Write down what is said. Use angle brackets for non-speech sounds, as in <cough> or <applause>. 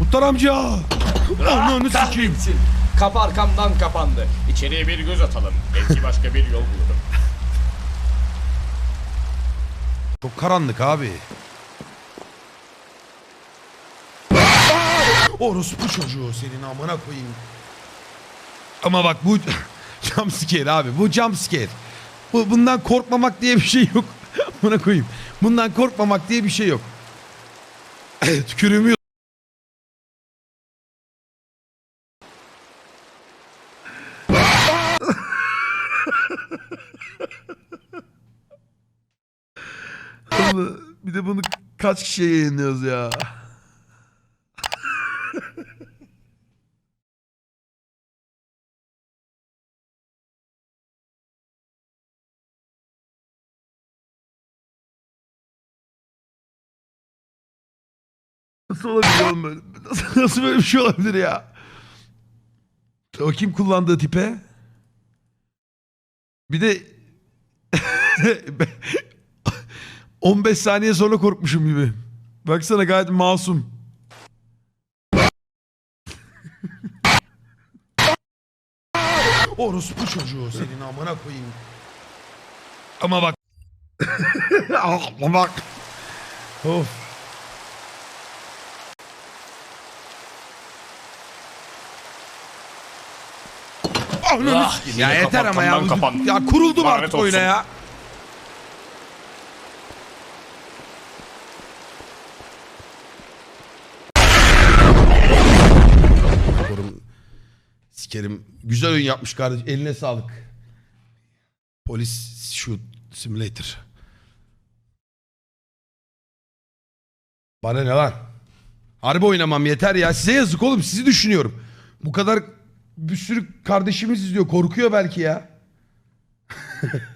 Muhtar amca. Ananı sikeyim. Kahretsin. Kapı arkamdan kapandı. İçeriye bir göz atalım. Belki başka bir yol bulurum. Çok karanlık abi. Orospu çocuğu senin amına koyayım. Ama bak bu <laughs> jump scare abi. Bu jump scare. Bu, bundan korkmamak diye bir şey yok. <laughs> Amına koyayım. Bundan korkmamak diye bir şey yok. <laughs> Tükürüğümü Bir de bunu kaç kişiye yayınlıyoruz ya? Nasıl olabilir oğlum böyle? Nasıl, nasıl böyle bir şey olabilir ya? O kim kullandığı tipe? Bir de <laughs> 15 saniye sonra korkmuşum gibi. Baksana gayet masum. Orospu çocuğu senin amına koyayım. Ama bak. Ama bak. Of. Ananı Ah, yine ya yeter ama ya. kapattan kapandı. Ya kuruldum Lanet artık oyuna olsun. ya. Sikerim. Güzel oyun yapmış kardeş. Eline sağlık. Polis shoot simulator. Bana ne lan? Harbi oynamam yeter ya. Size yazık oğlum. Sizi düşünüyorum. Bu kadar bir sürü kardeşimiz izliyor. Korkuyor belki ya. <laughs>